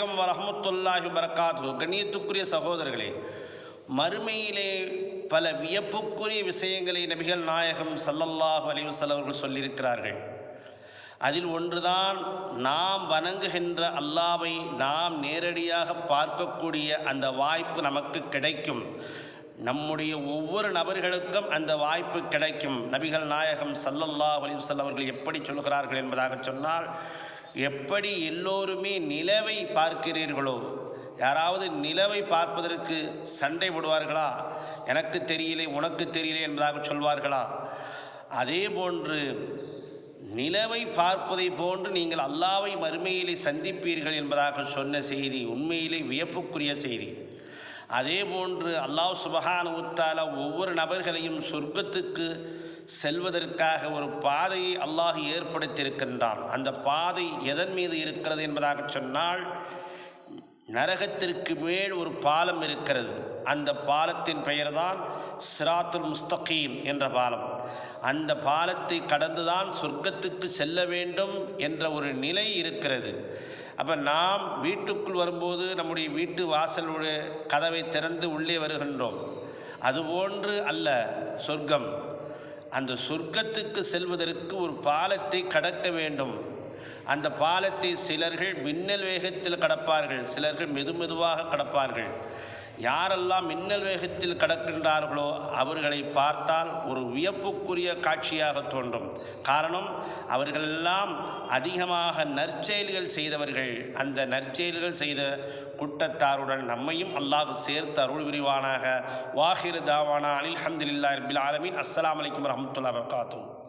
அலைக்கும் வரமத்துல்லாஹி வரகாத்து கண்ணியத்துக்குரிய சகோதரர்களே மறுமையிலே பல வியப்புக்குரிய விஷயங்களை நபிகள் நாயகம் சல்லல்லாஹு அலிவசல் அவர்கள் சொல்லியிருக்கிறார்கள். அதில் ஒன்றுதான் நாம் வணங்குகின்ற அல்லாவை நாம் நேரடியாக பார்க்கக்கூடிய அந்த வாய்ப்பு நமக்கு கிடைக்கும். நம்முடைய ஒவ்வொரு நபர்களுக்கும் அந்த வாய்ப்பு கிடைக்கும். நபிகள் நாயகம் சல்லல்லா அலைஹி அவர்கள் எப்படி சொல்கிறார்கள் என்பதாக சொன்னால் எப்படி எல்லோருமே நிலவை பார்க்கிறீர்களோ யாராவது நிலவை பார்ப்பதற்கு சண்டை போடுவார்களா? எனக்கு தெரியலை உனக்கு தெரியலை என்பதாக சொல்வார்களா? அதே போன்று நிலவை பார்ப்பதை போன்று நீங்கள் அல்லாவை மறுமையிலே சந்திப்பீர்கள் என்பதாக சொன்ன செய்தி உண்மையிலே வியப்புக்குரிய செய்தி. அதே போன்று அல்லாஹ் சுபஹான உத்தால ஒவ்வொரு நபர்களையும் சொர்க்கத்துக்கு செல்வதற்காக ஒரு பாதையை அல்லாஹ் ஏற்படுத்தியிருக்கின்றான். அந்த பாதை எதன் மீது இருக்கிறது என்பதாக சொன்னால் நரகத்திற்கு மேல் ஒரு பாலம் இருக்கிறது. அந்த பாலத்தின் பெயர்தான் சிராத்துல் முஸ்தகீம் என்ற பாலம். அந்த பாலத்தை கடந்துதான் சொர்க்கத்துக்கு செல்ல வேண்டும் என்ற ஒரு நிலை இருக்கிறது. அப்போ நாம் வீட்டுக்குள் வரும்போது நம்முடைய வீட்டு வாசலுடைய கதவை திறந்து உள்ளே வருகின்றோம். அதுபோன்று அல்ல சொர்க்கம். அந்த சொர்க்கத்துக்கு செல்வதற்கு ஒரு பாலத்தை கடக்க வேண்டும். அந்த பாலத்தை சிலர்கள் மின்னல் வேகத்தில் கடப்பார்கள் சிலர்கள் மெது மெதுவாக கடப்பார்கள். யாரெல்லாம் மின்னல் வேகத்தில் கடக்கின்றார்களோ அவர்களை பார்த்தால் ஒரு வியப்புக்குரிய காட்சியாக தோன்றும். காரணம் அவர்களெல்லாம் அதிகமாக நற்செயல்கள் செய்தவர்கள். அந்த நற்செயல்கள் செய்த குட்டத்தாருடன் நம்மையும் அல்லாஹ் சேர்த்து அருள் விரிவானாக வாஹிர் தாவானா அனில் ஹம்துலில்லாஹி ரபில் ஆலமீன். அஸ்ஸலாமு அலைக்கும் வரஹ்மத்துல்லாஹி